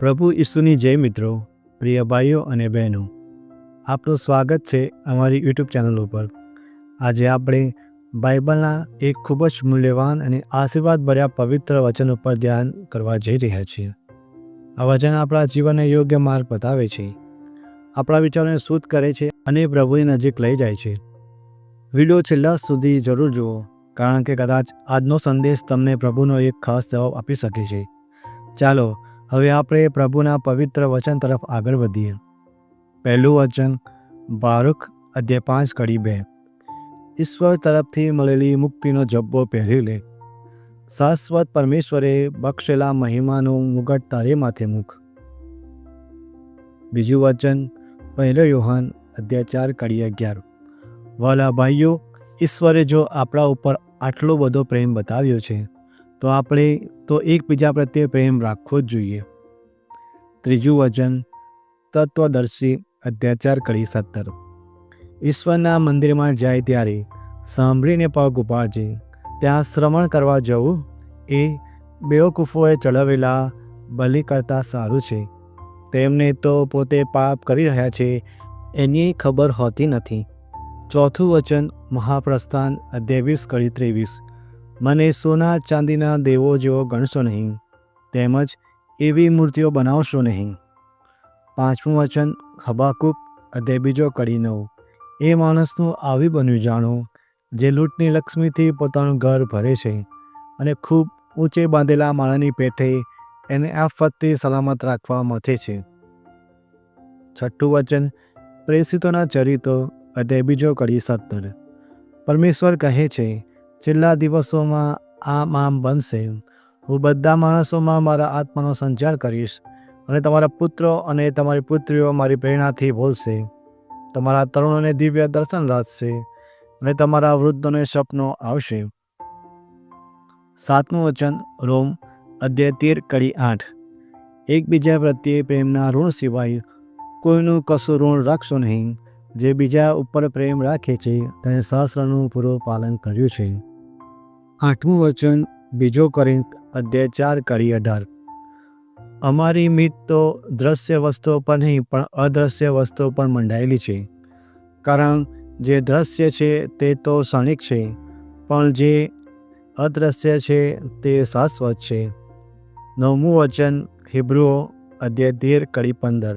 પ્રભુ ઈસુની જય મિત્રો, પ્રિય ભાઈઓ અને બહેનો. આપનું સ્વાગત છે અમારી યુટ્યુબ ચેનલ ઉપર. આજે આપણે બાઇબલના એક ખૂબ જ મૂલ્યવાન અને આશીર્વાદ ભર્યા પવિત્ર વચન ઉપર ધ્યાન કરવા જઈ રહ્યા છીએ. આ વચન આપણા જીવનને યોગ્ય માર્ગ બતાવે છે. આપણા વિચારોને શુદ્ધ કરે છે અને પ્રભુની નજીક લઈ જાય છે. વીડિયો છેલ્લા સુધી જરૂર જુઓ, કારણ કે કદાચ આજનો સંદેશ તમને પ્રભુનો એક ખાસ જવાબ આપી શકે છે. ચાલો હવે આપણે પ્રભુના પવિત્ર વચન તરફ આગળ વધીએ. પહેલું વચન, બારુખ અધ્યાય પાંચ કડી બે. ઈશ્વર તરફથી મળેલી મુક્તિનો જબ્બો પહેરી લે. શાશ્વત પરમેશ્વરે બક્ષેલા મહિમાનું મુગટ તારે માથે મુખ બીજું વચન, પહેલો યોહાન અધ્યાય ચાર કડી અગિયાર. વાલા ભાઈઓ, ઈશ્વરે જો આપણા ઉપર આટલો બધો પ્રેમ બતાવ્યો છે તો આપણે, તો એકબીજા પ્રત્યે પ્રેમ રાખવો જ જોઈએ. ત્રીજું વચન, તત્વદર્શી અત્યાચાર કરી સત્તર. ઈશ્વરના મંદિરમાં જાય ત્યારે સાંભળીને પગ ઉપાડજે. ત્યાં શ્રવણ કરવા જવું એ બેવકૂફોએ ચડાવેલા બલિ કરતાં સારું છે. તેમને તો પોતે પાપ કરી રહ્યા છે, એની ખબર હોતી નથી. ચોથું વચન, મહાપ્રસ્થાન અધ્યાવીસ કરી ત્રેવીસ. મને સોના ચાંદીના દેવો જેવો ગણશો નહીં, તેમજ એવી મૂર્તિઓ બનાવશો નહીં. પાંચમું વચન હબાકુક અધ્યાય બીજો કડી નવ. એ માણસનું આવી બન્યું જાણો, જે લૂંટની લક્ષ્મીથી પોતાનું ઘર ભરે છે અને ખૂબ ઊંચે બાંધેલા માળાની પેઠે એને આફતથી સલામત રાખવા મથે છે. છઠ્ઠું વચન પ્રેષિતોના ચરિત્રો અધ્યાય બીજો કડી સત્તર. પરમેશ્વર કહે છે છેલ્લા દિવસોમાં આમ આમ બનશે. હું બધા માણસોમાં મારા આત્માનો સંચાર કરીશ અને તમારા પુત્રો અને તમારી પુત્રીઓ મારી પ્રેરણાથી બોલશે તમારા તરુણોને દિવ્ય દર્શન લાદશે અને તમારા વૃદ્ધોને સપનો આવશે. સાતમું વચન, રોમ, અધ્યાય તેર કડી આઠ. એકબીજા પ્રત્યે પ્રેમના ઋણ સિવાય કોઈનું કશું ઋણ રાખશો નહીં. જે બીજા ઉપર પ્રેમ રાખે છે, તેણે સહસ્રનું પૂરું પાલન કર્યું છે. આઠમું વચન, બીજો કરીંત અધ્યાય ચાર કરી અઢાર. અમારી મીત તો દ્રશ્ય વસ્તુઓ પર નહીં, પણ અદ્રશ્ય વસ્તુઓ પર મંડાયેલી છે. કારણ જે દ્રશ્ય છે તે તો ક્ષણિક છે, પણ જે અદ્રશ્ય છે તે શાશ્વત છે. નવમું વચન, હિબ્રુઓ અધ્યાય તેર કડી પંદર.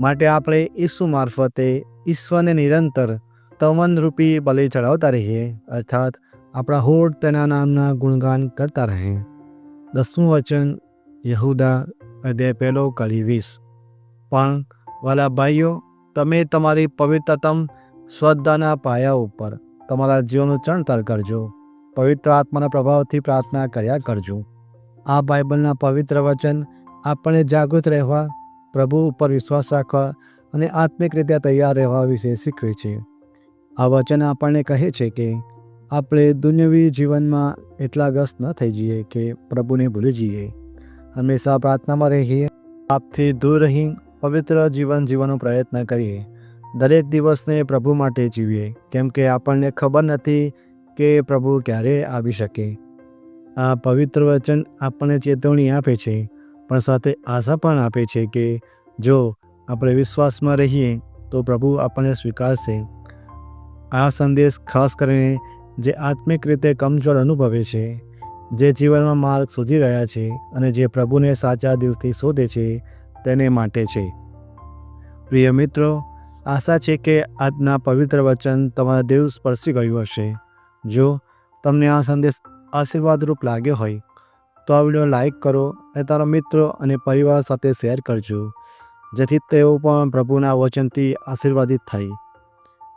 માટે આપણે ઈસુ મારફતે ઈશ્વરને નિરંતર તમનરૂપી બલિ ચડાવતા રહીએ, અર્થાત આપણા હોઠ તેના નામના ગુણગાન કરતા રહે. દસમું વચન, યહુદા અધ્યાય પહેલો કળી વીસ. પણ, વાલા ભાઈઓ, તમે તમારી પવિત્રતમ શ્રદ્ધાના પાયા ઉપર તમારા જીવનનું ચણતર કરજો. પવિત્ર આત્માના પ્રભાવથી પ્રાર્થના કર્યા કરજો. આ બાઇબલના પવિત્ર વચન આપણને જાગૃત રહેવા, પ્રભુ ઉપર વિશ્વાસ રાખવા અને આત્મિક રીતે તૈયાર રહેવા વિશે શીખવે છે. આ વચન આપણને કહે છે કે આપણે દુનિયાવી જીવનમાં એટલા ગ્રસ્ત ન થઈ જઈએ કે પ્રભુને ભૂલી જઈએ. હંમેશા પ્રાર્થનામાં રહીએ, આપથી દૂર રહી પવિત્ર જીવન જીવવાનો પ્રયત્ન કરીએ. દરેક દિવસને પ્રભુ માટે જીવીએ, કેમ કે આપણને ખબર નથી કે પ્રભુ ક્યારે આવી શકે. આ પવિત્ર વચન આપણને ચેતવણી આપે છે, પણ સાથે આશા પણ આપે છે કે જો આપણે વિશ્વાસમાં રહીએ, તો પ્રભુ આપણને સ્વીકારશે. આ સંદેશ ખાસ કરીને જે આત્મિક રીતે કમજોર અનુભવે છે, જે જીવનમાં માર્ગ શોધી રહ્યા છે અને જે પ્રભુને સાચા દિલથી શોધે છે, તેને માટે છે. પ્રિય મિત્રો, આશા છે કે આજના પવિત્ર વચન તમારા દેવ સ્પર્શી ગયું હશે. જો તમને આ સંદેશ આશીર્વાદરૂપ લાગ્યો હોય, તો આ વીડિયો લાઈક કરો અને તારા મિત્રો અને પરિવાર સાથે શેર કરજો, જેથી તેઓ પણ પ્રભુના વચનથી આશીર્વાદિત થાય.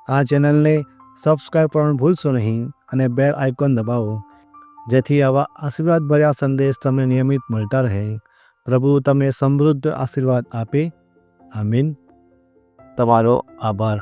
આ ચેનલને સબસ્ક્રાઈબ પણ ભૂલશો નહીં અને બેલ આઇકોન દબાવો. જેથી આવા આશીર્વાદ ભર્યા સંદેશ તમને નિયમિત મળતા રહે. પ્રભુ તમને સમૃદ્ધ આશીર્વાદ આપે. આમીન. તમારો આભાર.